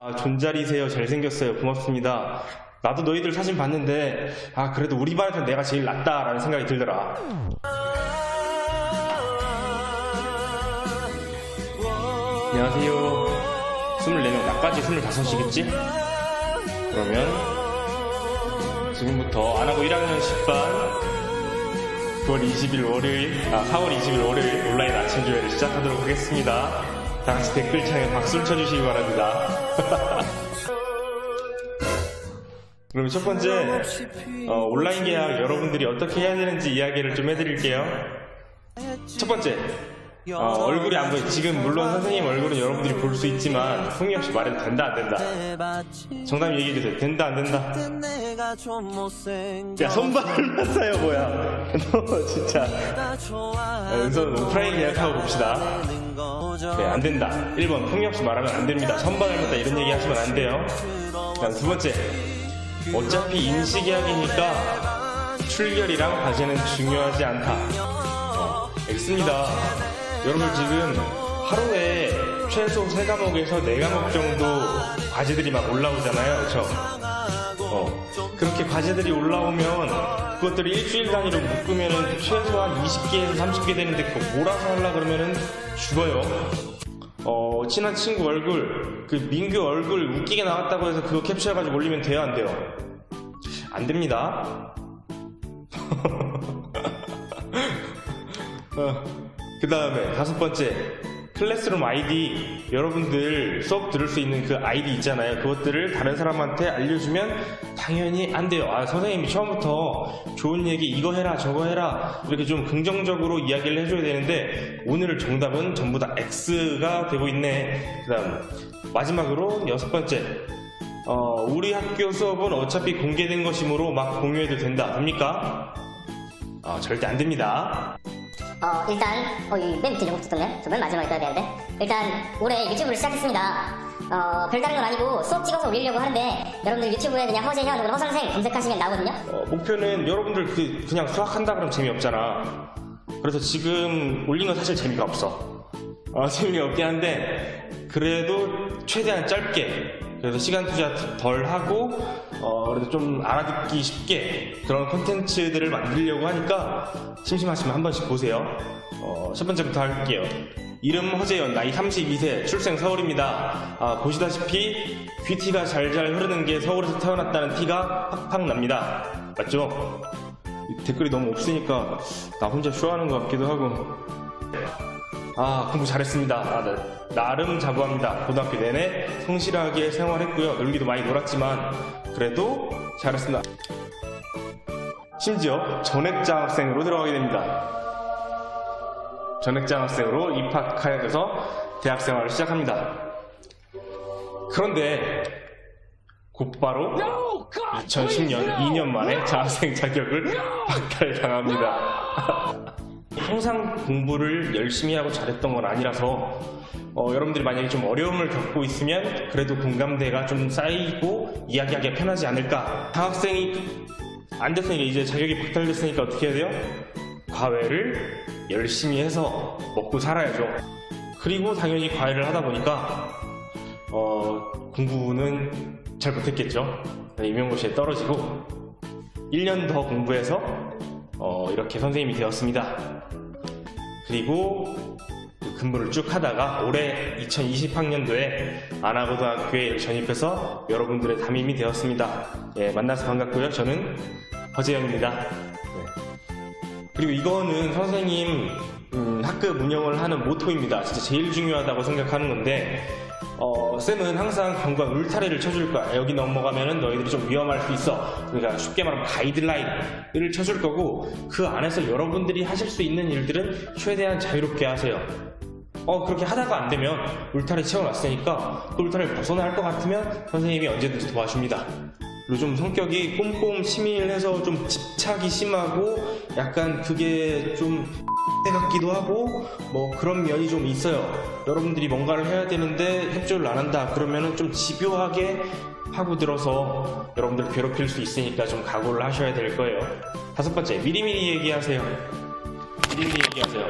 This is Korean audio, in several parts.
아, 존잘이세요. 잘생겼어요. 고맙습니다. 나도 너희들 사진 봤는데, 아, 그래도 우리 반에서 내가 제일 낫다라는 생각이 들더라. 안녕하세요. 24명, 나까지 25이겠지? 그러면, 지금부터 안 하고 1학년 10반 9월 20일 월요일, 아, 4월 20일 월요일 온라인 아침 조회를 시작하도록 하겠습니다. 다 같이 댓글창에 박수를 쳐주시기 바랍니다. 그럼 첫 번째, 어, 온라인 계약 여러분들이 어떻게 해야 되는지 이야기를 좀 해드릴게요. 첫 번째, 어, 얼굴이 안 보여. 지금 물론 선생님 얼굴은 여러분들이 볼 수 있지만 흥미 없이 말해도 된다 안 된다. 정답 얘기해 주세요. 된다 안 된다. 야 선발만 사요 뭐야. 너 진짜. 어, 은선 오프라인 계약하고 봅시다. 네, 안 된다. 1번, 흥미 없이 말하면 안 됩니다. 선반을 다 이런 얘기 하시면 안 돼요. 그다음 두 번째, 어차피 인식계약이니까 출결이랑 과제는 중요하지 않다. 어, X입니다. 여러분 지금 하루에 최소 세 과목에서 네 과목 정도 과제들이 막 올라오잖아요. 그쵸? 어, 그렇게 과제들이 올라오면 그것들을 일주일 단위로 묶으면은 최소한 20개에서 30개 되는데 그거 몰아서 하려 그러면은 죽어요. 어, 친한 친구 얼굴, 그 민규 얼굴 웃기게 나왔다고 해서 그거 캡처해가지고 올리면 돼요, 안 돼요? 안 됩니다. 그 다음에 다섯 번째 클래스룸 아이디 여러분들 수업 들을 수 있는 그 아이디 있잖아요. 그것들을 다른 사람한테 알려주면 당연히 안 돼요. 아 선생님이 처음부터 좋은 얘기 이거 해라 저거 해라 이렇게 좀 긍정적으로 이야기를 해줘야 되는데 오늘 정답은 전부 다 X가 되고 있네. 그 다음 마지막으로 여섯 번째. 어, 우리 학교 수업은 어차피 공개된 것이므로 막 공유해도 된다. 됩니까? 어, 절대 안 됩니다 어, 일단, 어, 이맨 밑에 좀 붙었네? 저맨 마지막에 떠야 되는데. 일단, 올해 유튜브를 시작했습니다. 어, 별다른 건 아니고 수업 찍어서 올리려고 하는데, 여러분들 유튜브에 그냥 허재현 혹은 허선생 검색하시면 나오거든요? 어, 목표는 여러분들 그, 그냥 수학한다 그러면 재미없잖아. 그래서 지금 올린 건 사실 재미가 없어. 어, 재미가 없긴 한데, 그래도 최대한 짧게, 그래서 시간 투자 덜 하고, 어, 그래도 좀 알아듣기 쉽게 그런 콘텐츠들을 만들려고 하니까, 심심하시면 한 번씩 보세요. 어, 첫 번째부터 할게요. 이름 허재현, 나이 32세, 출생 서울입니다. 아, 보시다시피 귀티가 잘잘 흐르는 게 서울에서 태어났다는 티가 팍팍 납니다. 맞죠? 이 댓글이 너무 없으니까 나 혼자 쇼하는 것 같기도 하고. 아, 공부 잘했습니다. 아, 나, 나름 자부합니다. 고등학교 내내 성실하게 생활했고요. 놀기도 많이 놀았지만 그래도 잘했습니다. 심지어 전액장 학생으로 들어가게 됩니다. 전액장 학생으로 입학하게 돼서 대학생활을 시작합니다. 그런데 곧바로 2010년 2년 만에 장학생 자격을 박탈당합니다. 항상 공부를 열심히 하고 잘했던 건 아니라서 어, 여러분들이 만약에 좀 어려움을 겪고 있으면 그래도 공감대가 좀 쌓이고 이야기하기가 편하지 않을까. 장학생이 안 됐으니까 이제 자격이 박탈됐으니까 어떻게 해야 돼요? 과외를 열심히 해서 먹고 살아야죠. 그리고 당연히 과외를 하다 보니까 어, 공부는 잘 못했겠죠. 임용고시에 떨어지고 1년 더 공부해서 어, 이렇게 선생님이 되었습니다. 그리고 그 근무를 쭉 하다가 올해 2020학년도에 안하고등학교에 전입해서 여러분들의 담임이 되었습니다. 예, 만나서 반갑고요. 저는 허재영입니다. 네. 그리고 이거는 선생님 음, 학급 운영을 하는 모토입니다. 진짜 제일 중요하다고 생각하는 건데 어, 쌤은 항상 경관 울타리를 쳐줄 거야. 여기 넘어가면은 너희들이 좀 위험할 수 있어. 그러니까 쉽게 말하면 가이드라인을 쳐줄 거고 그 안에서 여러분들이 하실 수 있는 일들은 최대한 자유롭게 하세요. 어 그렇게 하다가 안 되면 울타리 채워놨으니까 그 울타리를 벗어날 것 같으면 선생님이 언제든지 도와줍니다. 좀 성격이 꼼꼼 치밀해서 좀 집착이 심하고 약간 그게 좀 같기도 하고 뭐 그런 면이 좀 있어요. 여러분들이 뭔가를 해야 되는데 협조를 안 한다 그러면은 좀 집요하게 하고 들어서 여러분들 괴롭힐 수 있으니까 좀 각오를 하셔야 될 거예요. 다섯 번째 미리미리 얘기하세요. 일일이 얘기하세요.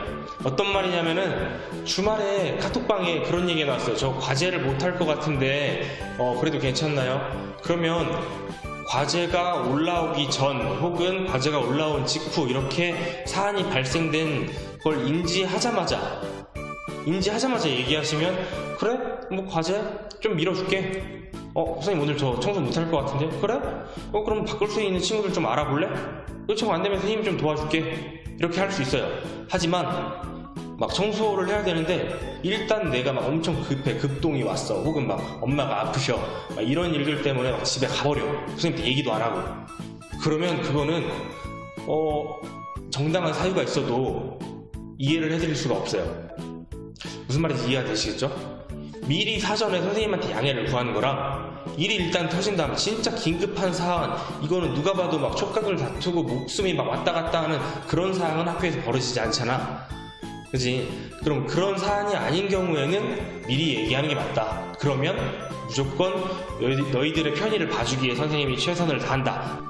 어떤 말이냐면은 주말에 카톡방에 그런 얘기가 나왔어요. 저 과제를 못할 것 같은데 어 그래도 괜찮나요? 그러면 과제가 올라오기 전 혹은 과제가 올라온 직후 이렇게 사안이 발생된 걸 인지하자마자 인지하자마자 얘기하시면 그래 뭐 과제 좀 밀어줄게 어 선생님 오늘 저 청소 못할 것 같은데 그래 어 그럼 바꿀 수 있는 친구들 좀 알아볼래 요청 안 되면 선생님 좀 도와줄게 이렇게 할 수 있어요. 하지만 막 청소를 해야 되는데 일단 내가 막 엄청 급해. 급동이 왔어. 혹은 막 엄마가 아프셔. 막 이런 일들 때문에 막 집에 가버려. 선생님한테 얘기도 안 하고. 그러면 그거는 어 정당한 사유가 있어도 이해를 해드릴 수가 없어요. 무슨 말인지 이해가 되시겠죠? 미리 사전에 선생님한테 양해를 구하는 거랑 일이 일단 터진 다음에 진짜 긴급한 사안 이거는 누가 봐도 막 촉각을 다투고 목숨이 막 왔다 갔다 하는 그런 상황은 학교에서 벌어지지 않잖아. 그지? 그럼 그런 사안이 아닌 경우에는 미리 얘기하는 게 맞다. 그러면 무조건 너희, 너희들의 편의를 봐주기에 선생님이 최선을 다한다